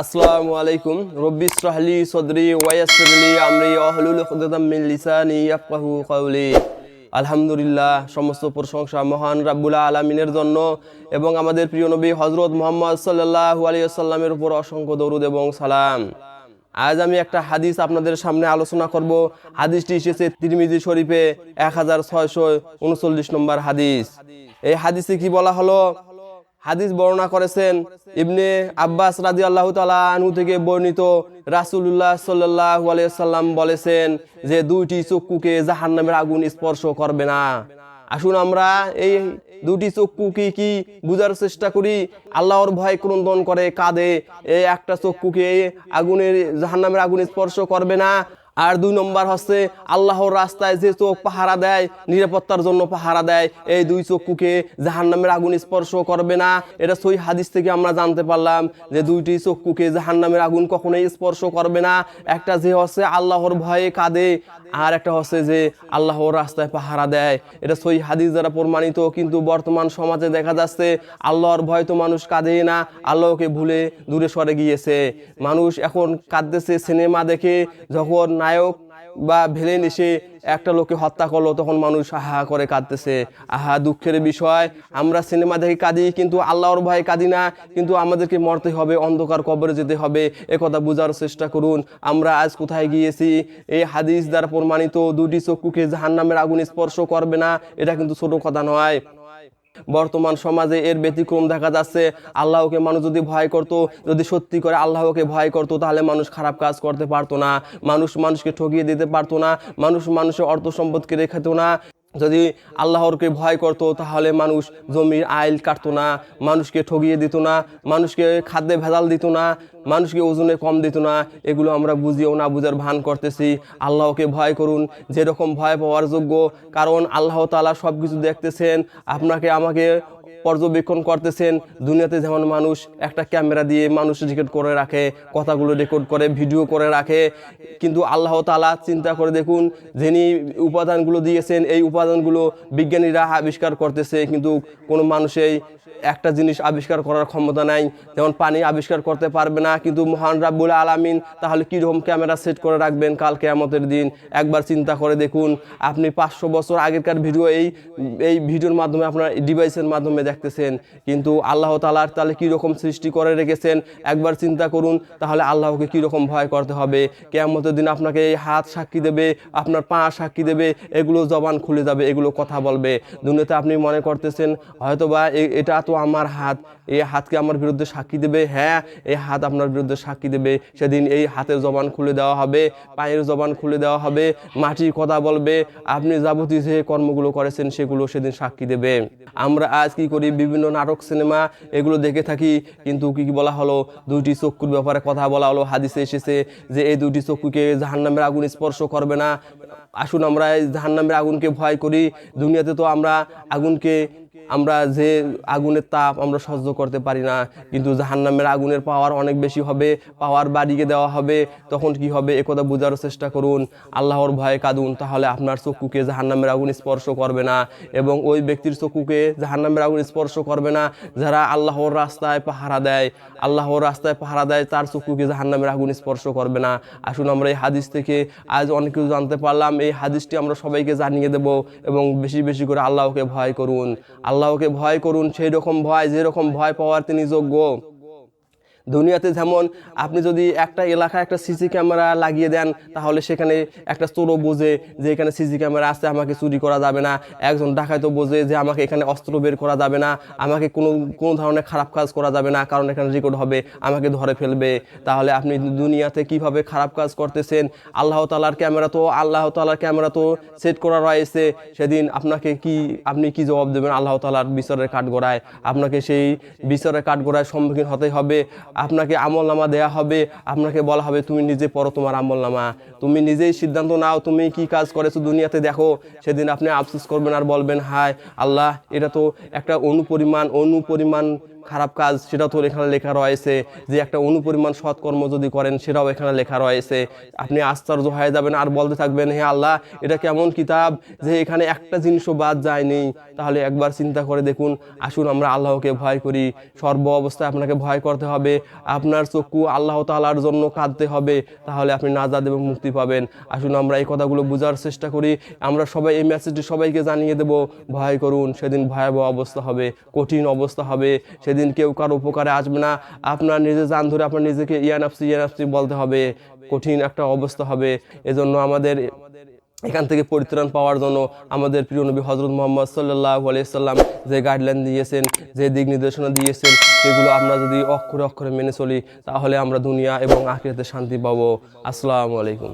আসসালামু আলাইকুম। রব্বি ইসরাহলি সদরি ওয়াইয়াসিরলি আমরি উকদাতাম মিন লিসানি আলহামদুলিল্লাহ, সমস্ত প্রশংসা মহান রাব্বুল আলামিনের জন্য এবং আমাদের প্রিয় নবী হজরত মোহাম্মদ সাল্লাল্লাহু আলাইহি সাল্লামের উপর অসংখ্য দরুদ এবং সালাম। আজ আমি একটা হাদিস আপনাদের সামনে আলোচনা করব। হাদিসটি এসেছে তিরমিজি শরীফে এক হাজার ছয়শো উনচল্লিশ নম্বর হাদিস। এই হাদিসে কি বলা হলো? হাদিস বর্ণনা করেছেন ইবনে আব্বাস রাজি আল্লাহ তালা থেকে বর্ণিত রাসুল্লাহ সাল্লাহ সাল্লাম বলেছেন যে দুইটি চক্ষুকে জাহান নামের আগুন স্পর্শ করবে না। আসুন আমরা এই দুটি চক্ষু কি কি বুঝার চেষ্টা করি? আল্লাহর ভয় ক্রন্দন করে, কাঁদে। এই একটা চক্ষুকে আগুনের, জাহান্নামের আগুন স্পর্শ করবে না। আর দুই নম্বর হচ্ছে, আল্লাহর রাস্তায় যে চোখ পাহারা দেয়, নিরাপত্তার জন্য পাহারা দেয়, এই দুই চক্ষুকে জাহান্নামের আগুন স্পর্শ করবে না। এটা সই হাদিস থেকে আমরা জানতে পারলাম যে দুইটি চক্ষুকে জাহান্নামের আগুন কখনোই স্পর্শ করবে না। একটা যে হচ্ছে, আল্লাহর ভয়ে কাঁদে আর একটা হচ্ছে যে আল্লাহর রাস্তায় পাহারা দেয়। এটা সই হাদিস দ্বারা প্রমাণিত, কিন্তু বর্তমান সমাজে দেখা যাচ্ছে আল্লাহর ভয় তো মানুষ কাঁদে না, আল্লাহকে ভুলে দূরে সরে গিয়েছে। মানুষ এখন কাঁদতেছে, সিনেমা দেখে যখন নায়ক বা ভিলেন এসে একটা লোকে হত্যা করল, তখন মানুষ আহা করে কাঁদতেছে। আহা, দুঃখের বিষয়। আমরা সিনেমা দেখে কাঁদি, কিন্তু আল্লাহর ভয়ে কাঁদি না। কিন্তু আমাদেরকে মরতে হবে, অন্ধকার কবরে যেতে হবে। একথা বোঝার চেষ্টা করুন। আমরা আজ কোথায় গিয়েছি? এই হাদিস দ্বারা প্রমাণিত দুটি চক্ষুকে জাহান্নামের আগুন স্পর্শ করবে না, এটা কিন্তু ছোট কথা নয়। বর্তমান সমাজে এর ব্যতিক্রম দেখা যাচ্ছে। আল্লাহকে মানুষ যদি ভয় করত, যদি সত্যি করে আল্লাহকে ভয় করত, তাহলে মানুষ খারাপ কাজ করতে পারতো না। মানুষ মানুষকে ঠকিয়ে দিতে পারতো না। মানুষ মানুষের অর্থ সম্পদকে রেখাতো না। যদি আল্লাহরকে ভয় করত, তাহলে মানুষ জমির আইল কাটতো না, মানুষকে ঠগিয়ে দিত না, মানুষকে খাদ্যে ভেজাল দিত না, মানুষকে ওজনে কম দিত না। এগুলো আমরা বুঝিয়েও না, বুঝার ভান করতেছি। আল্লাহকে ভয় করুন, যেরকম ভয় পাওয়ার যোগ্য। কারণ আল্লাহ তালা সব কিছু দেখতেছেন। আপনাকে আমাকে পর্যবেক্ষণ করতেছেন। দুনিয়াতে যেমন মানুষ একটা ক্যামেরা দিয়ে মানুষ রেকর্ড করে রাখে, কথাগুলো রেকর্ড করে ভিডিও করে রাখে। কিন্তু আল্লাহ তালা চিন্তা করে দেখুন, যিনি উপাদানগুলো দিয়েছেন, এই উপাদানগুলো বিজ্ঞানীরা আবিষ্কার করতেছে, কিন্তু কোনো মানুষেই একটা জিনিস আবিষ্কার করার ক্ষমতা নাই। যেমন পানি আবিষ্কার করতে পারবে না, কিন্তু মহান রাব্বুল আলামিন তাহলে কীরকম ক্যামেরা সেট করে রাখবেন কাল কেয়ামতের দিন? একবার চিন্তা করে দেখুন, আপনি পাঁচশো বছর আগেরকার ভিডিও এই এই ভিডিওর মাধ্যমে আপনার ডিভাইসের মাধ্যমে দেখতেছেন, কিন্তু আল্লাহ তালার তাহলে কীরকম সৃষ্টি করে রেখেছেন? একবার চিন্তা করুন, তাহলে আল্লাহকে কীরকম ভয় করতে হবে? কেয়ামতের দিন আপনাকে এই হাত সাক্ষী দেবে, আপনার পা সাক্ষী দেবে, এগুলো জবান খুলে যাবে, এগুলো কথা বলবে। দুনিয়াতে আপনি মনে করতেছেন, হয়তোবা এ- এটা তো আমার হাত, এই হাতকে আমার বিরুদ্ধে সাক্ষী দেবে? হ্যাঁ এই হাত আপনার বিরুদ্ধে সাক্ষী দেবে। সেদিন এই হাতের জবান খুলে দেওয়া হবে, পায়ের জবান খুলে দেওয়া হবে, মাটির কথা বলবে, আপনি যাবতীয় যে কর্মগুলো করেছেন, সেগুলো সেদিন সাক্ষী দেবে। আমরা আজ কি করি? বিভিন্ন নাটক, সিনেমা এগুলো দেখে থাকি। কিন্তু কি কি বলা হলো, দুইটি চক্ষুর ব্যাপারে কথা বলা হলো, হাদিসে এসেছে যে এই দুইটি চক্ষুকে জাহান্নামের আগুন স্পর্শ করবে না। আসুন আমরা জাহান্নামের আগুনকে ভয় করি। দুনিয়াতে তো আমরা আগুনকে আমরা যে আগুনের তাপ আমরা সহ্য করতে পারি না, কিন্তু জাহান্নামের আগুনের পাওয়ার অনেক বেশি হবে পাওয়ার বাড়িয়ে দেওয়া হবে, তখন কি হবে? একথা বোঝার চেষ্টা করুন। আল্লাহর ভয়ে কাঁদুন, তাহলে আপনার চক্ষুকে জাহান্নামের আগুন স্পর্শ করবে না এবং ওই ব্যক্তির চক্ষুকে জাহান্নামের আগুন স্পর্শ করবে না যারা আল্লাহর রাস্তায় পাহারা দেয়। আল্লাহর রাস্তায় পাহারা দেয়, তার চক্ষুকে জাহান্নামের আগুন স্পর্শ করবে না। আসুন আমরা এই হাদিস থেকে আজ অনেক কিছু জানতে পারলাম। এই হাদিসটি আমরা সবাইকে জানিয়ে দেব এবং বেশি বেশি করে আল্লাহকে ভয় করুন। আল্লাহকে ভয় করুন সেই রকম ভয় যেরকম ভয় পাওয়ার তিনি যোগ্য। দুনিয়াতে যেমন আপনি যদি একটা এলাকায় একটা সিসি ক্যামেরা লাগিয়ে দেন, তাহলে সেখানে একটা চোরও বোঝে যে এখানে সিসি ক্যামেরা আছে, আমাকে চুরি করা যাবে না। একজন ডাকাইতো বোঝে যে আমাকে এখানে অস্ত্র বের করা যাবে না। আমাকে কোনো কোনো ধরনের খারাপ কাজ করা যাবে না, কারণ এখানে রেকর্ড হবে, আমাকে ধরে ফেলবে। তাহলে আপনি দুনিয়াতে কীভাবে খারাপ কাজ করতেছেন? আল্লাহ তালার ক্যামেরা তো, আল্লাহ তালার ক্যামেরা তো সেট করা রয়েছে। সেদিন আপনাকে কি, আপনি কি জবাব দেবেন আল্লাহ তালার বিচারের কাঠগড়ায়? আপনাকে সেই বিচারের কাঠগড়ায় সম্মুখীন হতে হবে। আপনাকে আমল নামা দেওয়া হবে, আপনাকে বলা হবে, তুমি নিজে পড়ো তোমার আমল নামা তুমি নিজেই সিদ্ধান্ত নাও, তুমি কি কাজ করেছ দুনিয়াতে, দেখো। সেদিন আপনি আফসোস করবেন আর বলবেন, হায় আল্লাহ, এটা তো একটা অনুপরিমাণ অনুপরিমাণ খারাপ কাজ, সেটাও তো এখানে লেখা রয়েছে যে একটা অনুপরিমাণ সৎকর্ম যদি করেন, সেটাও এখানে লেখা রয়েছে। আপনি আশ্চর্য হয়ে যাবেন আর বলতে থাকবেন, হে আল্লাহ, এটা কেমন কিতাব যে এখানে একটা জিনিসও বাদ যায়নি। তাহলে একবার চিন্তা করে দেখুন, আসুন আমরা আল্লাহকে ভয় করি। সর্ব অবস্থায় আপনাকে ভয় করতে হবে, আপনার চক্ষু আল্লাহ তালার জন্য কাঁদতে হবে, তাহলে আপনি নাজাদ এবং মুক্তি পাবেন। আসুন আমরা এই কথাগুলো বোঝার চেষ্টা করি। আমরা সবাই এই মেসেজটি সবাইকে জানিয়ে দেব, ভয় করুন, সেদিন ভয়াবহ অবস্থা হবে, কঠিন অবস্থা হবে, সেদিন কেউ কারও উপকারে আসবে না। আপনার নিজে জান ধরে আপনার নিজেকে ইয়ানাফসি ইয়ানাফসি বলতে হবে। কঠিন একটা অবস্থা হবে। এজন্য আমাদের এখান থেকে পরিত্রাণ পাওয়ার জন্য আমাদের প্রিয় নবী হজরত মোহাম্মদ সাল্লাহ আলাইসাল্লাম যে গাইডলাইন দিয়েছেন, যে দিক নির্দেশনা দিয়েছেন, সেগুলো আমরা যদি অক্ষরে অক্ষরে মেনে চলি, তাহলে আমরা দুনিয়া এবং আখিরাতে শান্তি পাবো। আসসালামু আলাইকুম।